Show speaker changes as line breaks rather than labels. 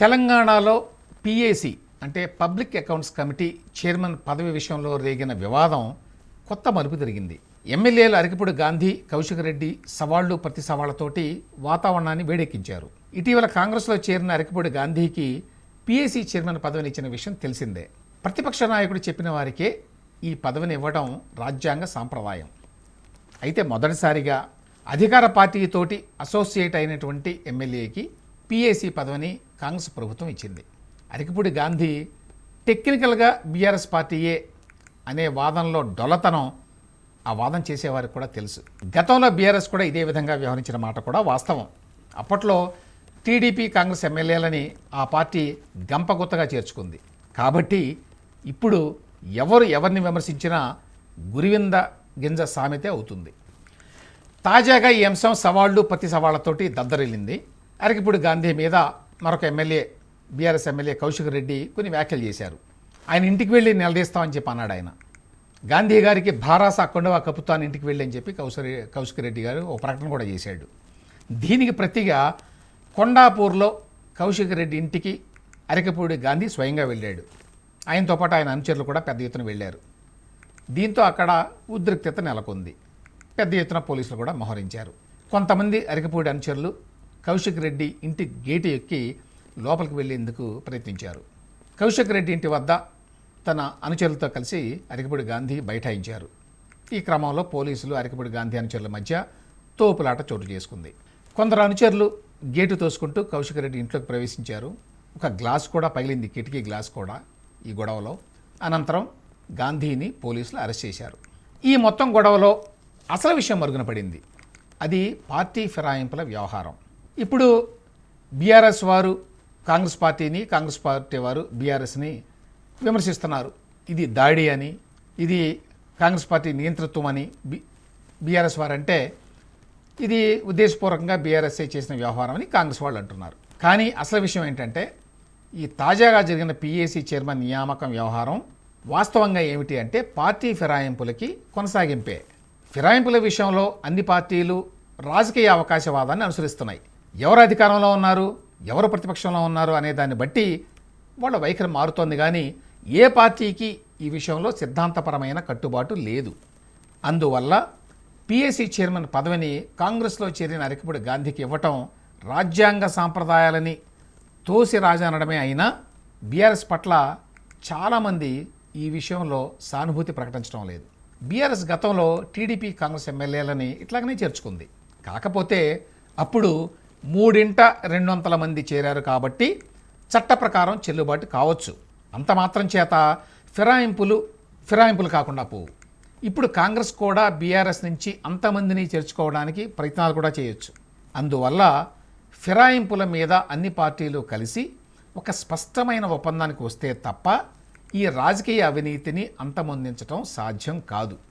తెలంగాణలో పిఏసి అంటే public accounts committee chairman పదవి విషయంలో రేగిన వివాదం కొత్త మలుపు తిరిగింది. ఎమ్మెల్యేలు అరకిపూడి గాంధీ కౌశిక్ రెడ్డి సవాళ్ళు ప్రతి సవాళ్ళతోటి వాతావరణాన్ని వేడెక్కించారు. ఇటీవల కాంగ్రెస్లో చేరిన అరకిపూడి గాంధీకి పిఏసీ చైర్మన్ పదవిని ఇచ్చిన విషయం తెలిసిందే. ప్రతిపక్ష నాయకుడు చెప్పిన వారికే ఈ పదవిని ఇవ్వడం రాజ్యాంగ సాంప్రదాయం. అయితే మొదటిసారిగా అధికార పార్టీతోటి అసోసియేట్ అయినటువంటి ఎమ్మెల్యేకి పిఏసీ పదవిని కాంగ్రెస్ ప్రభుత్వం ఇచ్చింది. అరికిపూడి గాంధీ టెక్నికల్గా బీఆర్ఎస్ పార్టీయే అనే వాదనలో డొలతనం ఆ వాదన చేసేవారికి కూడా తెలుసు. గతంలో బీఆర్ఎస్ కూడా ఇదే విధంగా వ్యవహరించిన మాట కూడా వాస్తవం. అప్పట్లో టీడీపీ కాంగ్రెస్ ఎమ్మెల్యేలని ఆ పార్టీ గంపగుత్తగా చేర్చుకుంది. కాబట్టి ఇప్పుడు ఎవరు ఎవరిని విమర్శించినా గురివింద గింజ సామెతే అవుతుంది. తాజాగా ఈ అంశం సవాళ్ళు ప్రతి సవాళ్ళతోటి దద్దరిల్లింది. అరకిపూడి గాంధీ మీద మరొక MLA BRS MLA Kaushik Reddy కొన్ని వ్యాఖ్యలు చేశారు. ఆయన ఇంటికి వెళ్ళి నిలదీస్తామని చెప్పి అన్నాడు ఆయన. గాంధీ గారికి భారాస అక్కండవా కప్పుతాను ఇంటికి వెళ్ళి అని చెప్పి కౌశరి కౌశిక్ రెడ్డి గారు ఒక ప్రకటన కూడా చేశాడు. దీనికి ప్రతిగా కొండాపూర్లో కౌశిక్ రెడ్డి ఇంటికి అరకపూడి గాంధీ స్వయంగా వెళ్ళాడు. ఆయనతో పాటు ఆయన అనుచరులు కూడా పెద్ద ఎత్తున వెళ్ళారు. దీంతో అక్కడ ఉద్రిక్తత నెలకొంది. పెద్ద ఎత్తున పోలీసులు కూడా మోహరించారు. కొంతమంది అరకపూడి అనుచరులు కౌశిక్ రెడ్డి ఇంటి గేటు ఎక్కి లోపలికి వెళ్ళేందుకు ప్రయత్నించారు. కౌశిక్ రెడ్డి ఇంటి వద్ద తన అనుచరులతో కలిసి అరికపూడి గాంధీ బైఠాయించారు. ఈ క్రమంలో పోలీసులు అరికపూడి గాంధీ అనుచరుల మధ్య తోపులాట చోటు చేసుకుంది. కొందరు అనుచరులు గేటు తోసుకుంటూ కౌశిక్ రెడ్డి ఇంట్లోకి ప్రవేశించారు. ఒక గ్లాస్ కూడా పగిలింది. కిటికీ గ్లాస్ కూడా ఈ గొడవలో. అనంతరం గాంధీని పోలీసులు అరెస్ట్ చేశారు. ఈ మొత్తం గొడవలో అసలు విషయం మరుగున పడింది. అది పార్టీ ఫిరాయింపుల వ్యవహారం. ఇప్పుడు బీఆర్ఎస్ వారు కాంగ్రెస్ పార్టీని కాంగ్రెస్ పార్టీ వారు బీఆర్ఎస్ని విమర్శిస్తున్నారు. ఇది దాడి అని ఇది కాంగ్రెస్ పార్టీ నియంతృత్వం అని బి బీఆర్ఎస్ వారు అంటే ఇది ఉద్దేశపూర్వకంగా బీఆర్ఎస్ఐ చేసిన వ్యవహారం అని కాంగ్రెస్ వాళ్ళు అంటున్నారు. కానీ అసలు విషయం ఏంటంటే ఈ తాజాగా జరిగిన పిఏసీ చైర్మన్ నియామకం వ్యవహారం వాస్తవంగా ఏమిటి అంటే పార్టీ ఫిరాయింపులకి కొనసాగింపే. ఫిరాయింపుల విషయంలో అన్ని పార్టీలు రాజకీయ అవకాశవాదాన్ని అనుసరిస్తున్నాయి. ఎవరు అధికారంలో ఉన్నారు ఎవరు ప్రతిపక్షంలో ఉన్నారు అనే దాన్ని బట్టి వాళ్ళ వైఖరి మారుతోంది కానీ ఏ పార్టీకి ఈ విషయంలో సిద్ధాంతపరమైన కట్టుబాటు లేదు. అందువల్ల పిఎస్సి చైర్మన్ పదవిని కాంగ్రెస్లో చేరిన అరకిపూడి గాంధీకి ఇవ్వటం రాజ్యాంగ సాంప్రదాయాలని తోసి రాజనడమే అయినా బీఆర్ఎస్ పట్ల చాలామంది ఈ విషయంలో సానుభూతి ప్రకటించడం లేదు. బీఆర్ఎస్ గతంలో టీడీపీ కాంగ్రెస్ ఎమ్మెల్యేలని ఇట్లాగనే చేర్చుకుంది. కాకపోతే అప్పుడు మూడింట రెండు వందల మంది చేరారు కాబట్టి చట్ట ప్రకారం చెల్లుబాటు కావచ్చు. అంత మాత్రం చేత ఫిరాయింపులు ఫిరాయింపులు కాకుండా పోవు. ఇప్పుడు కాంగ్రెస్ కూడా బీఆర్ఎస్ నుంచి అంతమందిని చేర్చుకోవడానికి ప్రయత్నాలు కూడా చేయొచ్చు. అందువల్ల ఫిరాయింపుల మీద అన్ని పార్టీలు కలిసి ఒక స్పష్టమైన ఒప్పందానికి వస్తే తప్ప ఈ రాజకీయ అవినీతిని అంతమొందించడం సాధ్యం కాదు.